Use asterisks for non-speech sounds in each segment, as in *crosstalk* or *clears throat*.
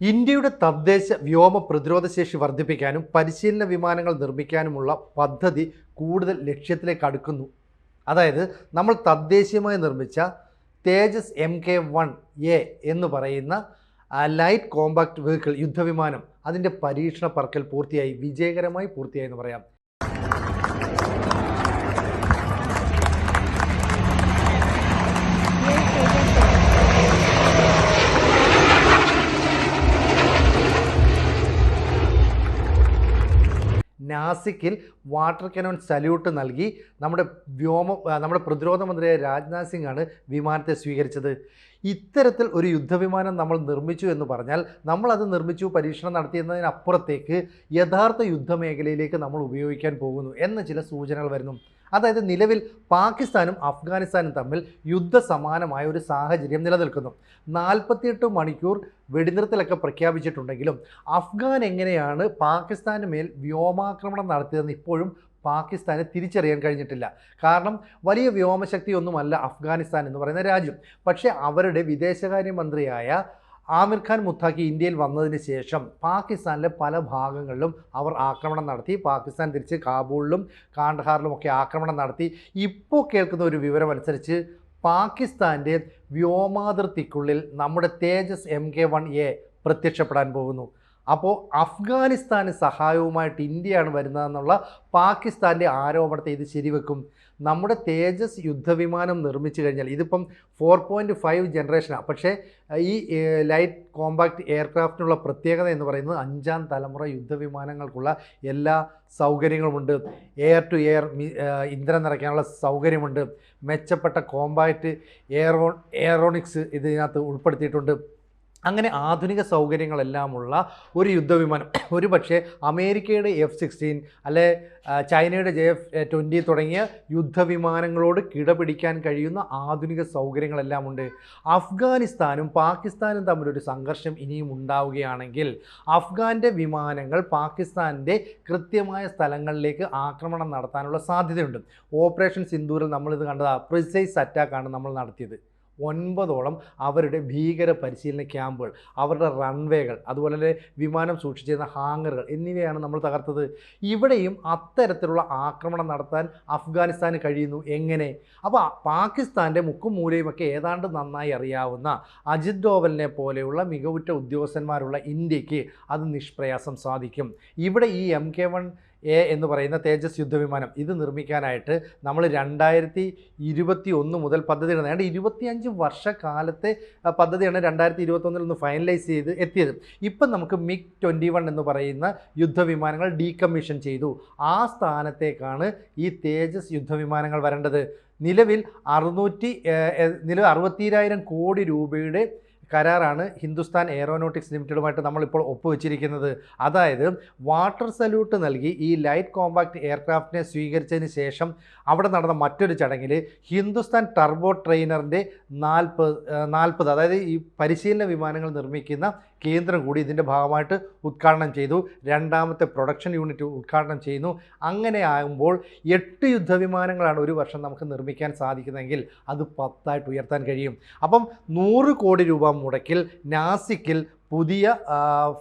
ഇന്ത്യയുടെ തദ്ദേശ വ്യോമ പ്രതിരോധ ശേഷി വർദ്ധിപ്പിക്കാനും പരിശീലന വിമാനങ്ങൾ നിർമ്മിക്കാനുമുള്ള പദ്ധതി കൂടുതൽ ലക്ഷ്യത്തിലേക്ക് അടുക്കുന്നു. അതായത് നമ്മൾ തദ്ദേശീയമായി നിർമ്മിച്ച Tejas M K one A എന്ന് പറയുന്ന ലൈറ്റ് കോമ്പാക്ട് വെഹിക്കിൾ യുദ്ധവിമാനം അതിന്റെ പരീക്ഷണ പറക്കൽ പൂർത്തിയായി വിജയകരമായി പൂർത്തിയായി എന്ന് പറയാം. നാസിക്കിൽ വാട്ടർ കനോൺ സല്യൂട്ട് നൽകി നമ്മുടെ വ്യോമ നമ്മുടെ പ്രതിരോധ മന്ത്രിയായ രാജ്നാഥ് ആണ് വിമാനത്തെ സ്വീകരിച്ചത്. ഇത്തരത്തിൽ ഒരു യുദ്ധവിമാനം നമ്മൾ നിർമ്മിച്ചു എന്ന് പറഞ്ഞാൽ നമ്മളത് നിർമ്മിച്ചു പരീക്ഷണം നടത്തിയെന്നതിനപ്പുറത്തേക്ക് യഥാർത്ഥ യുദ്ധമേഖലയിലേക്ക് നമ്മൾ ഉപയോഗിക്കാൻ പോകുന്നു എന്ന ചില സൂചനകൾ വരുന്നു. അതായത് നിലവിൽ പാകിസ്ഥാനും അഫ്ഗാനിസ്ഥാനും തമ്മിൽ യുദ്ധസമാനമായ ഒരു സാഹചര്യം നിലനിൽക്കുന്നു. നാൽപ്പത്തിയെട്ട് മണിക്കൂർ വെടിനിർത്തലൊക്കെ പ്രഖ്യാപിച്ചിട്ടുണ്ടെങ്കിലും അഫ്ഗാൻ എങ്ങനെയാണ് പാകിസ്ഥാന് മേൽ വ്യോമാക്രമണം നടത്തിയതെന്ന് ഇപ്പോഴും പാകിസ്ഥാനെ തിരിച്ചറിയാൻ കഴിഞ്ഞിട്ടില്ല. കാരണം വലിയ വ്യോമശക്തിയൊന്നുമല്ല അഫ്ഗാനിസ്ഥാൻ എന്ന് പറയുന്ന രാജ്യം. പക്ഷേ അവരുടെ വിദേശകാര്യമന്ത്രിയായ ആമിർ ഖാൻ മുത്താക്കി ഇന്ത്യയിൽ വന്നതിന് ശേഷം പാകിസ്ഥാനിലെ പല ഭാഗങ്ങളിലും അവർ ആക്രമണം നടത്തി. പാകിസ്ഥാൻ തിരിച്ച് കാബൂളിലും കാണ്ഡഹാറിലുമൊക്കെ ആക്രമണം നടത്തി. ഇപ്പോൾ കേൾക്കുന്ന ഒരു വിവരമനുസരിച്ച് പാകിസ്ഥാന്റെ വ്യോമാതിർത്തിക്കുള്ളിൽ നമ്മുടെ Tejas M K one A പ്രത്യക്ഷപ്പെടാൻ പോകുന്നു. അപ്പോൾ അഫ്ഗാനിസ്ഥാന് സഹായവുമായിട്ട് ഇന്ത്യയാണ് വരുന്നതെന്നുള്ള പാകിസ്ഥാന്റെ ആരോപണത്തെ ഇത് ശരിവെക്കും? നമ്മുടെ തേജസ് യുദ്ധവിമാനം നിർമ്മിച്ചു കഴിഞ്ഞാൽ ഇതിപ്പം ഫോർ പോയിന്റ് ഫൈവ് ജനറേഷനാണ് പക്ഷേ ഈ ലൈറ്റ് കോമ്പാക്ട് എയർക്രാഫ്റ്റിനുള്ള പ്രത്യേകത എന്ന് പറയുന്നത് അഞ്ചാം തലമുറ യുദ്ധവിമാനങ്ങൾക്കുള്ള എല്ലാ സൗകര്യങ്ങളുമുണ്ട്. എയർ ടു എയർ ഇന്ധനം നിറയ്ക്കാനുള്ള സൗകര്യമുണ്ട്. മെച്ചപ്പെട്ട കോമ്പാക്റ്റ് എയറോ എയറോണിക്സ് ഇതിനകത്ത് ഉൾപ്പെടുത്തിയിട്ടുണ്ട്. അങ്ങനെ ആധുനിക സൗകര്യങ്ങളെല്ലാമുള്ള ഒരു യുദ്ധവിമാനം. *clears throat* ഒരു പക്ഷേ അമേരിക്കയുടെ എഫ് സിക്സ്റ്റീൻ അല്ലെ ചൈനയുടെ ജെ എഫ് ട്വന്റി തുടങ്ങിയ യുദ്ധവിമാനങ്ങളോട് കിടപിടിക്കാൻ കഴിയുന്ന ആധുനിക സൗകര്യങ്ങളെല്ലാം ഉണ്ട് അഫ്ഗാനിസ്ഥാനും പാകിസ്ഥാനും തമ്മിലൊരു സംഘർഷം ഇനിയും ഉണ്ടാവുകയാണെങ്കിൽ അഫ്ഗാന്റെ വിമാനങ്ങൾ പാകിസ്ഥാന്റെ കൃത്യമായ സ്ഥലങ്ങളിലേക്ക് ആക്രമണം നടത്താനുള്ള സാധ്യതയുണ്ട്. ഓപ്പറേഷൻ സിന്ദൂരിൽ നമ്മളിത് കണ്ടത് പ്രിസൈസ് അറ്റാക്കാണ് നമ്മൾ നടത്തിയത്. ഒൻപതോളം അവരുടെ ഭീകര പരിശീലന ക്യാമ്പുകൾ അവരുടെ റൺവേകൾ അതുപോലെ തന്നെ വിമാനം സൂക്ഷിച്ചിരുന്ന ഹാങ്ങറുകൾ എന്നിവയാണ് നമ്മൾ തകർത്തത്. ഇവിടെയും അത്തരത്തിലുള്ള ആക്രമണം നടത്താൻ അഫ്ഗാനിസ്ഥാന് കഴിയുന്നു. എങ്ങനെ? അപ്പോൾ പാകിസ്ഥാന്റെ മുക്കും മൂലയുമൊക്കെ ഏതാണ്ട് നന്നായി അറിയാവുന്ന അജിത് ഡോവലിനെ പോലെയുള്ള മികവുറ്റ ഉദ്യോഗസ്ഥന്മാരുള്ള ഇന്ത്യയ്ക്ക് അത് നിഷ്പ്രയാസം സാധിക്കും. ഇവിടെ ഈ എം കെ വൺ എ എന്ന് പറയുന്ന തേജസ് യുദ്ധവിമാനം. ഇത് നിർമ്മിക്കാനായിട്ട് നമ്മൾ രണ്ടായിരത്തി ഇരുപത്തി ഒന്ന് മുതൽ പദ്ധതി ഏതാണ്ട് ഇരുപത്തിയഞ്ച് വർഷക്കാലത്തെ പദ്ധതിയാണ് രണ്ടായിരത്തി ഇരുപത്തൊന്നിൽ ഒന്ന് ഫൈനലൈസ് ചെയ്ത് എത്തിയത്. ഇപ്പം നമുക്ക് മിഗ് ട്വന്റി വൺ എന്ന് പറയുന്ന യുദ്ധവിമാനങ്ങൾ ഡീകമ്മീഷൻ ചെയ്തു. ആ സ്ഥാനത്തേക്കാണ് ഈ തേജസ് യുദ്ധവിമാനങ്ങൾ വരേണ്ടത്. നിലവിൽ അറുന്നൂറ്റി നിലവിൽ അറുപത്തിരായിരം കോടി രൂപയുടെ കരാറാണ് ഹിന്ദുസ്ഥാൻ എയറോനോട്ടിക്സ് ലിമിറ്റഡുമായിട്ട് നമ്മളിപ്പോൾ ഒപ്പുവെച്ചിരിക്കുന്നത്. അതായത് വാട്ടർ സല്യൂട്ട് നൽകി ഈ ലൈറ്റ് കോമ്പാക്ട് എയർക്രാഫ്റ്റിനെ സ്വീകരിച്ചതിന് ശേഷം അവിടെ നടന്ന മറ്റൊരു ചടങ്ങിൽ ഹിന്ദുസ്ഥാൻ ടർബോ ട്രെയിനറിന്റെ നാൽപ്പത് നാൽപ്പത് അതായത് ഈ പരിശീലന വിമാനങ്ങൾ നിർമ്മിക്കുന്ന കേന്ദ്രം കൂടി ഇതിന്റെ ഭാഗമായിട്ട് ഉദ്ഘാടനം ചെയ്തു. രണ്ടാമത്തെ പ്രൊഡക്ഷൻ യൂണിറ്റ് ഉദ്ഘാടനം ചെയ്യുന്നു. അങ്ങനെ ആകുമ്പോൾ എട്ട് യുദ്ധവിമാനങ്ങളാണ് ഒരു വർഷം നമുക്ക് നിർമ്മിക്കാൻ സാധിക്കുന്നതെങ്കിൽ അത് പത്തായിട്ട് ഉയർത്താൻ കഴിയും. അപ്പം നൂറ് കോടി രൂപ മുടക്കിൽ നാസിക്കിൽ പുതിയ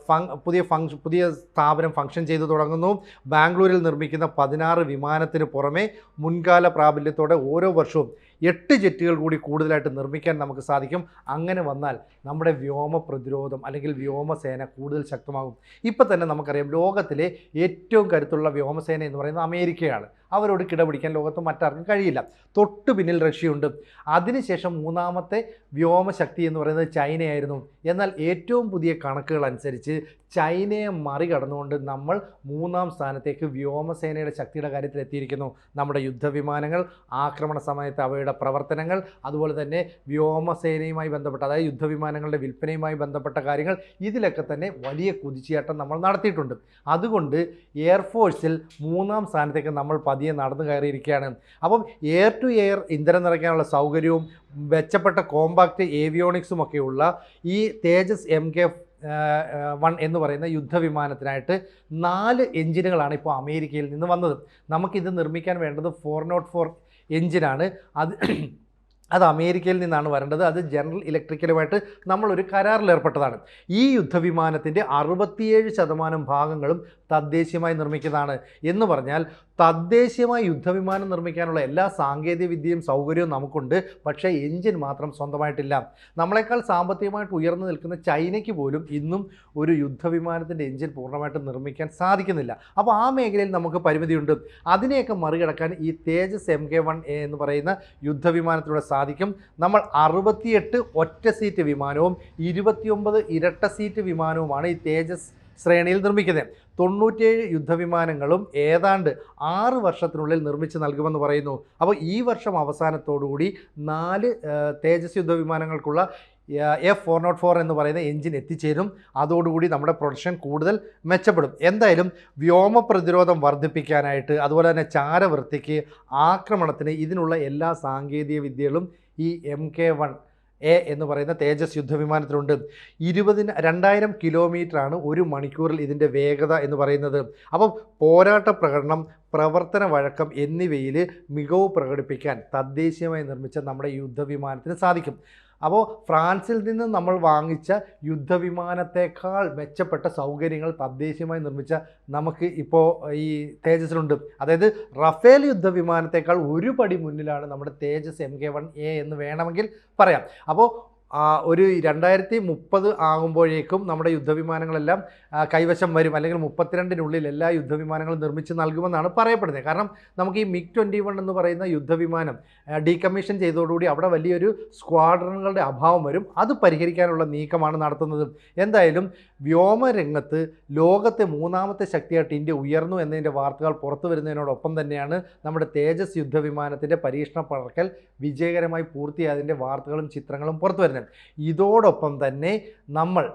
ഫങ് പുതിയ ഫങ്ഷൻ പുതിയ സ്ഥാപനം ഫങ്ഷൻ ചെയ്തു തുടങ്ങുന്നു. ബാംഗ്ലൂരിൽ നിർമ്മിക്കുന്ന പതിനാറ് വിമാനത്തിന് പുറമെ മുൻകാല പ്രാബല്യത്തോടെ ഓരോ വർഷവും എട്ട് ജെറ്റുകൾ കൂടി കൂടുതലായിട്ട് നിർമ്മിക്കാൻ നമുക്ക് സാധിക്കും. അങ്ങനെ വന്നാൽ നമ്മുടെ വ്യോമ പ്രതിരോധം അല്ലെങ്കിൽ വ്യോമസേന കൂടുതൽ ശക്തമാകും. ഇപ്പം തന്നെ നമുക്കറിയാം ലോകത്തിലെ ഏറ്റവും കരുത്തുള്ള വ്യോമസേന എന്ന് പറയുന്നത് അമേരിക്കയാണ്. അവരോട് കിടപിടിക്കാൻ ലോകത്ത് മറ്റാർക്കും കഴിയില്ല. തൊട്ട് പിന്നിൽ റഷ്യയുണ്ട്. അതിനുശേഷം മൂന്നാമത്തെ വ്യോമശക്തി എന്ന് പറയുന്നത് ചൈനയായിരുന്നു. എന്നാൽ ഏറ്റവും പുതിയ കണക്കുകൾ അനുസരിച്ച് ചൈനയെ മറികടന്നുകൊണ്ട് നമ്മൾ മൂന്നാം സ്ഥാനത്തേക്ക് വ്യോമസേനയുടെ ശക്തിയുടെ കാര്യത്തിൽ എത്തിയിരിക്കുന്നു. നമ്മുടെ യുദ്ധവിമാനങ്ങൾ ആക്രമണ സമയത്ത് അവയുടെ പ്രവർത്തനങ്ങൾ അതുപോലെ തന്നെ വ്യോമസേനയുമായി ബന്ധപ്പെട്ട അതായത് യുദ്ധവിമാനങ്ങളുടെ വിൽപ്പനയുമായി ബന്ധപ്പെട്ട കാര്യങ്ങൾ ഇതിലൊക്കെ തന്നെ വലിയ കുതിച്ചുചാട്ടം നമ്മൾ നടത്തിയിട്ടുണ്ട്. അതുകൊണ്ട് എയർഫോഴ്സിൽ മൂന്നാം സ്ഥാനത്തേക്ക് നമ്മൾ പതിയെ നടന്നു കയറിയിരിക്കുകയാണ്. അപ്പം എയർ ടു എയർ ഇന്ധനം നിറയ്ക്കാനുള്ള സൗകര്യവും മെച്ചപ്പെട്ട കോമ്പാക്റ്റ് ഏവിയോണിക്സും ഒക്കെയുള്ള ഈ തേജസ് എം കെ വൺ എന്ന് പറയുന്ന യുദ്ധവിമാനത്തിനായിട്ട് നാല് എഞ്ചിനുകളാണ് ഇപ്പോൾ അമേരിക്കയിൽ നിന്ന് വന്നത്. നമുക്കിത് നിർമ്മിക്കാൻ വേണ്ടത് ഫോർ നോട്ട് ഫോർ എഞ്ചിനാണ്. അത് അത് അമേരിക്കയിൽ നിന്നാണ് വരേണ്ടത്. അത് ജനറൽ ഇലക്ട്രിക്കലുമായിട്ട് നമ്മളൊരു കരാറിലേർപ്പെട്ടതാണ് ഈ യുദ്ധവിമാനത്തിന്റെ അറുപത്തിയേഴ് ശതമാനം ഭാഗങ്ങളും തദ്ദേശീയമായി നിർമ്മിക്കുന്നതാണ് എന്ന് പറഞ്ഞാൽ തദ്ദേശീയമായി യുദ്ധവിമാനം നിർമ്മിക്കാനുള്ള എല്ലാ സാങ്കേതിക വിദ്യയും സൗകര്യവും നമുക്കുണ്ട്. പക്ഷേ എഞ്ചിൻ മാത്രം സ്വന്തമായിട്ടില്ല. നമ്മളെക്കാൾ സാമ്പത്തികമായിട്ട് ഉയർന്നു നിൽക്കുന്ന ചൈനയ്ക്ക് പോലും ഇന്നും ഒരു യുദ്ധവിമാനത്തിന്റെ എഞ്ചിൻ പൂർണമായിട്ട് നിർമ്മിക്കാൻ സാധിക്കുന്നില്ല. അപ്പോൾ ആ മേഖലയിൽ നമുക്ക് പരിമിതിയുണ്ട്. അതിനെയൊക്കെ മറികടക്കാൻ ഈ Tejas M K one A എന്ന് പറയുന്ന യുദ്ധവിമാനത്തിലൂടെ സാധിക്കും. നമ്മൾ അറുപത്തിയെട്ട് ഒറ്റ സീറ്റ് വിമാനവും ഇരുപത്തിയൊമ്പത് ഇരട്ട സീറ്റ് വിമാനവുമാണ് ഈ തേജസ് ശ്രേണിയിൽ നിർമ്മിക്കുന്നത്. തൊണ്ണൂറ്റേഴ് യുദ്ധവിമാനങ്ങളും ഏതാണ്ട് ആറ് വർഷത്തിനുള്ളിൽ നിർമ്മിച്ച് നൽകുമെന്ന് പറയുന്നു. അപ്പോൾ ഈ വർഷം അവസാനത്തോടുകൂടി നാല് തേജസ് യുദ്ധവിമാനങ്ങൾക്കുള്ള എഫ് ഫോർ നോട്ട് ഫോർ എന്ന് പറയുന്ന എഞ്ചിൻ എത്തിച്ചേരും. അതോടുകൂടി നമ്മുടെ പ്രൊഡക്ഷൻ കൂടുതൽ മെച്ചപ്പെടും. എന്തായാലും വ്യോമ പ്രതിരോധം വർദ്ധിപ്പിക്കാനായിട്ട് അതുപോലെ തന്നെ ചാരവൃത്തിക്ക് ആക്രമണത്തിന് ഇതിനുള്ള എല്ലാ സാങ്കേതിക വിദ്യകളും ഈ എം കെ വൺ എ എന്ന് പറയുന്ന തേജസ് യുദ്ധവിമാനത്തിലുണ്ട്. ഇരുപതിന് രണ്ടായിരം കിലോമീറ്ററാണ് ഒരു മണിക്കൂറിൽ ഇതിന്റെ വേഗത എന്ന് പറയുന്നത്. അപ്പം പോരാട്ട പ്രകടനം പ്രവർത്തന വഴക്കം എന്നിവയിൽ മികവ് പ്രകടിപ്പിക്കാൻ തദ്ദേശീയമായി നിർമ്മിച്ച നമ്മുടെ യുദ്ധവിമാനത്തിന് സാധിക്കും. അപ്പോൾ ഫ്രാൻസിൽ നിന്ന് നമ്മൾ വാങ്ങിച്ച യുദ്ധവിമാനത്തേക്കാൾ മെച്ചപ്പെട്ട സൗകര്യങ്ങൾ തദ്ദേശീയമായി നിർമ്മിച്ച നമുക്ക് ഇപ്പോൾ ഈ തേജസ്സിലുണ്ട്. അതായത് റഫേൽ യുദ്ധവിമാനത്തേക്കാൾ ഒരു പടി മുന്നിലാണ് നമ്മുടെ Tejas M K one A എന്ന് വേണമെങ്കിൽ പറയാം. അപ്പോൾ ഒരു രണ്ടായിരത്തി മുപ്പത് ആകുമ്പോഴേക്കും നമ്മുടെ യുദ്ധവിമാനങ്ങളെല്ലാം കൈവശം വരും. അല്ലെങ്കിൽ മുപ്പത്തിരണ്ടിനുള്ളിൽ എല്ലാ യുദ്ധവിമാനങ്ങളും നിർമ്മിച്ച് നൽകുമെന്നാണ് പറയപ്പെടുന്നത്. കാരണം നമുക്ക് ഈ മിഗ് ട്വന്റി വൺ എന്ന് പറയുന്ന യുദ്ധവിമാനം ഡീകമ്മീഷൻ ചെയ്തതോടുകൂടി അവിടെ വലിയൊരു സ്ക്വാഡ്രണുകളുടെ അഭാവം വരും. അത് പരിഹരിക്കാനുള്ള നീക്കമാണ് നടത്തുന്നത്. എന്തായാലും വ്യോമരംഗത്ത് ലോകത്തെ മൂന്നാമത്തെ ശക്തിയായിട്ട് ഇന്ത്യ ഉയർന്നു എന്നതിന്റെ വാർത്തകൾ പുറത്തു വരുന്നതിനോടൊപ്പം തന്നെയാണ് നമ്മുടെ തേജസ് യുദ്ധവിമാനത്തിന്റെ പരീക്ഷണ പറക്കൽ വിജയകരമായി പൂർത്തിയായതിന്റെ വാർത്തകളും ചിത്രങ്ങളും പുറത്തു വരുന്നത്. ഇതോടൊപ്പം തന്നെ നമ്മൾ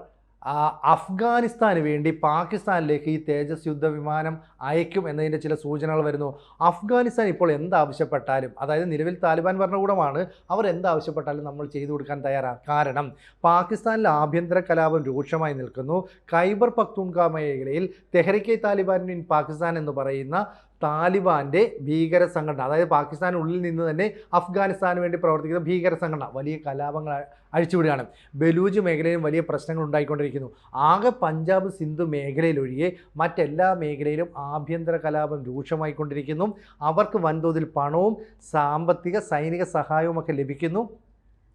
അഫ്ഗാനിസ്ഥാന് വേണ്ടി പാകിസ്ഥാനിലേക്ക് ഈ തേജസ് യുദ്ധ വിമാനം അയക്കും എന്നതിന്റെ ചില സൂചനകൾ വരുന്നു. അഫ്ഗാനിസ്ഥാൻ ഇപ്പോൾ എന്താവശ്യപ്പെട്ടാലും അതായത് നിലവിൽ താലിബാൻ ഭരണകൂടമാണ് അവർ എന്താവശ്യപ്പെട്ടാലും നമ്മൾ ചെയ്തു കൊടുക്കാൻ തയ്യാറാണ് കാരണം പാകിസ്ഥാനിൽ ആഭ്യന്തര കലാപം രൂക്ഷമായി നിൽക്കുന്നു. ഖൈബർ പക്തൂൺഖ മേഖലയിൽ തെഹ്രിക്കെ താലിബാൻ ഇൻ പാകിസ്ഥാൻ എന്ന് പറയുന്ന താലിബാന്റെ ഭീകര സംഘടന അതായത് പാകിസ്ഥാനുള്ളിൽ നിന്ന് തന്നെ അഫ്ഗാനിസ്ഥാന് വേണ്ടി പ്രവർത്തിക്കുന്ന ഭീകര സംഘടന വലിയ കലാപങ്ങൾ അഴിച്ചുവിടുകയാണ്. ബലൂജ് മേഖലയിലും വലിയ പ്രശ്നങ്ങൾ ഉണ്ടായിക്കൊണ്ടിരിക്കുന്നു. ആകെ പഞ്ചാബ് സിന്ധു മേഖലയിലൊഴികെ മറ്റെല്ലാ മേഖലയിലും ആഭ്യന്തര കലാപം രൂക്ഷമായിക്കൊണ്ടിരിക്കുന്നു. അവർക്ക് വൻതോതിൽ പണവും സാമ്പത്തിക സൈനിക സഹായവും ഒക്കെ ലഭിക്കുന്നു.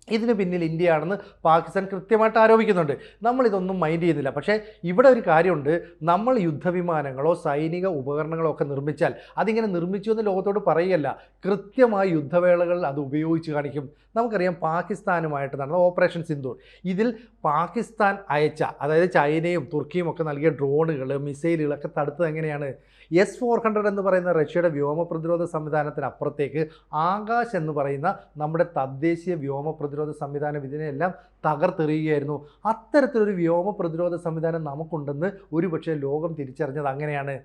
ഇതിന് പിന്നിൽ ഇന്ത്യയാണെന്ന് പാകിസ്ഥാൻ കൃത്യമായിട്ട് ആരോപിക്കുന്നുണ്ട്. നമ്മളിതൊന്നും മൈൻഡ് ചെയ്യുന്നില്ല. പക്ഷേ ഇവിടെ ഒരു കാര്യമുണ്ട്. നമ്മൾ യുദ്ധവിമാനങ്ങളോ സൈനിക ഉപകരണങ്ങളോ ഒക്കെ നിർമ്മിച്ചാൽ അതിങ്ങനെ നിർമ്മിച്ചു എന്ന് ലോകത്തോട് പറയുകയല്ല. കൃത്യമായ യുദ്ധവേളകളിൽ അത് ഉപയോഗിച്ച് കാണിക്കും. നമുക്കറിയാം പാകിസ്ഥാനുമായിട്ട് നടന്ന ഓപ്പറേഷൻ സിന്ധു ഇതിൽ പാകിസ്ഥാൻ അയച്ച അതായത് ചൈനയും തുർക്കിയും ഒക്കെ നൽകിയ ഡ്രോണുകൾ മിസൈലുകളൊക്കെ തടുത്തത് എങ്ങനെയാണ്? എസ് ഫോർ ഹൺഡ്രഡ് എന്ന് പറയുന്ന റഷ്യയുടെ വ്യോമ പ്രതിരോധ സംവിധാനത്തിനപ്പുറത്തേക്ക് ആകാശ് എന്ന് പറയുന്ന നമ്മുടെ തദ്ദേശീയ വ്യോമ പ്രതിരോധ സംവിധാനം ഇതിനെയെല്ലാം തകർത്തെറിയുകയായിരുന്നു. അത്തരത്തിലൊരു വ്യോമ പ്രതിരോധ സംവിധാനം നമുക്കുണ്ടെന്ന് ഒരുപക്ഷെ ലോകം തിരിച്ചറിഞ്ഞത് അങ്ങനെയാണ്.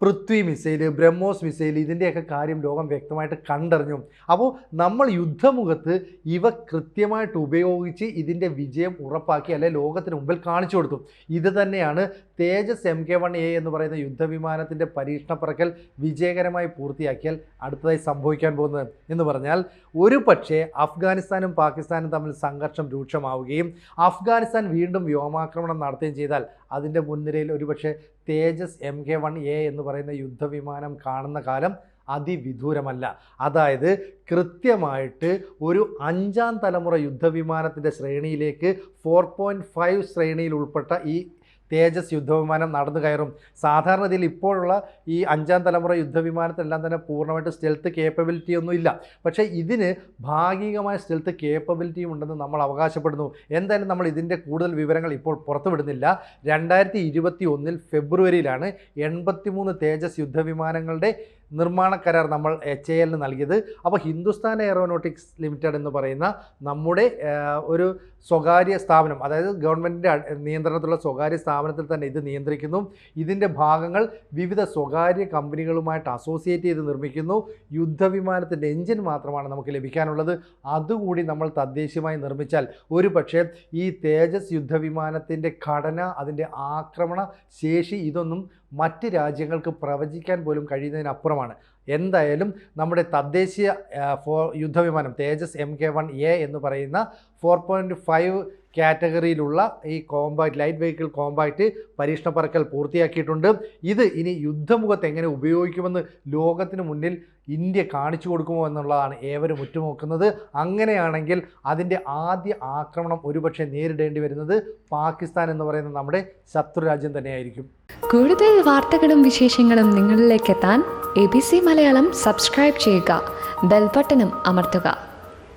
പൃഥ്വി മിസൈൽ ബ്രഹ്മോസ് മിസൈൽ ഇതിന്റെയൊക്കെ കാര്യം ലോകം വ്യക്തമായിട്ട് കണ്ടറിഞ്ഞു. അപ്പോൾ നമ്മൾ യുദ്ധമുഖത്ത് ഇവ കൃത്യമായിട്ട് ഉപയോഗിച്ച് ഇതിന്റെ വിജയം ഉറപ്പാക്കി അല്ലെ ലോകത്തിന് മുമ്പിൽ കാണിച്ചു കൊടുത്തു. ഇത് തന്നെയാണ് Tejas M K one A എന്ന് പറയുന്ന യുദ്ധവിമാനത്തിന്റെ പരീക്ഷണ പറക്കൽ വിജയകരമായി പൂർത്തിയാക്കിയാൽ അടുത്തതായി സംഭവിക്കാൻ പോകുന്നത്. എന്ന് പറഞ്ഞാൽ ഒരു പക്ഷേ അഫ്ഗാനിസ്ഥാനും പാകിസ്ഥാനും തമ്മിൽ സംഘർഷം രൂക്ഷമാവുകയും അഫ്ഗാനിസ്ഥാൻ വീണ്ടും വ്യോമാക്രമണം നടത്തുകയും ചെയ്താൽ അതിന്റെ മുൻനിരയിൽ ഒരുപക്ഷെ Tejas M K one A എന്ന് പറയുന്ന യുദ്ധവിമാനം കാണുന്ന കാലം അതിവിദൂരമല്ല. അതായത് കൃത്യമായിട്ട് ഒരു അഞ്ചാം തലമുറ യുദ്ധവിമാനത്തിന്റെ ശ്രേണിയിലേക്ക് ഫോർ പോയിന്റ് ഫൈവ് ശ്രേണിയിൽ ഉൾപ്പെട്ട ഈ തേജസ് യുദ്ധവിമാനം നടന്നു കയറും. സാധാരണ ഇതിൽ ഇപ്പോഴുള്ള ഈ അഞ്ചാം തലമുറ യുദ്ധവിമാനത്തിലെല്ലാം തന്നെ പൂർണമായിട്ട് സ്റ്റെൽത്ത് കേപ്പബിലിറ്റി ഒന്നും ഇല്ല. പക്ഷേ ഇതിന് ഭാഗികമായ സ്റ്റെൽത്ത് കേപ്പബിലിറ്റിയും ഉണ്ടെന്ന് നമ്മൾ അവകാശപ്പെടുന്നു. എന്തായാലും നമ്മൾ ഇതിന്റെ കൂടുതൽ വിവരങ്ങൾ ഇപ്പോൾ പുറത്തുവിടുന്നില്ല. രണ്ടായിരത്തി ഇരുപത്തി ഒന്നിൽ ഫെബ്രുവരിയിലാണ് എൺപത്തിമൂന്ന് തേജസ് യുദ്ധവിമാനങ്ങളുടെ നിർമ്മാണ കരാർ നമ്മൾ എച്ച് എ എല്ലിന് നൽകിയത്. അപ്പോൾ ഹിന്ദുസ്ഥാൻ എയറോനോട്ടിക്സ് ലിമിറ്റഡ് എന്ന് പറയുന്ന നമ്മുടെ ഒരു സ്വകാര്യ സ്ഥാപനം അതായത് ഗവൺമെന്റിന്റെ നിയന്ത്രണത്തിലുള്ള സ്വകാര്യ സ്ഥാപനത്തിൽ തന്നെ ഇത് നിയന്ത്രിക്കുന്നു. ഇതിന്റെ ഭാഗങ്ങൾ വിവിധ സ്വകാര്യ കമ്പനികളുമായിട്ട് അസോസിയേറ്റ് ചെയ്ത് നിർമ്മിക്കുന്നു. യുദ്ധവിമാനത്തിന്റെ എഞ്ചിൻ മാത്രമാണ് നമുക്ക് ലഭിക്കാനുള്ളത്. അതുകൂടി നമ്മൾ തദ്ദേശീയമായി നിർമ്മിച്ചാൽ ഒരു പക്ഷേ ഈ തേജസ് യുദ്ധവിമാനത്തിന്റെ ഘടന അതിന്റെ ആക്രമണ ശേഷി ഇതൊന്നും മറ്റ് രാജ്യങ്ങൾക്ക് പ്രവചിക്കാൻ പോലും കഴിയുന്നതിനപ്പുറമാണ്. എന്തായാലും നമ്മുടെ തദ്ദേശീയ ഫോ യുദ്ധവിമാനം Tejas M K one A എന്ന് പറയുന്ന ഫോർ പോയിന്റ് ഫൈവ് കാറ്റഗറിയിലുള്ള ഈ കോമ്പാക്ട് ലൈറ്റ് വെഹിക്കിൾ കോമ്പാക്റ്റ് പരീക്ഷണ പറക്കൽ പൂർത്തിയാക്കിയിട്ടുണ്ട്. ഇത് ഇനി യുദ്ധമുഖത്ത് എങ്ങനെ ഉപയോഗിക്കുമെന്ന് ലോകത്തിന് മുന്നിൽ ഇന്ത്യ കാണിച്ചു കൊടുക്കുമോ എന്നുള്ളതാണ് ഏവരും ഉറ്റുനോക്കുന്നത്. അങ്ങനെയാണെങ്കിൽ അതിന്റെ ആദ്യ ആക്രമണം ഒരുപക്ഷെ നേരിടേണ്ടി വരുന്നത് പാകിസ്ഥാൻ എന്ന് പറയുന്ന നമ്മുടെ ശത്രു രാജ്യം തന്നെയായിരിക്കും. കൂടുതൽ വാർത്തകളും വിശേഷങ്ങളും നിങ്ങളിലേക്ക് എത്താൻ A B C Malayalam subscribe ചെയ്യുക. ബെൽബട്ടനും അമർത്തുക.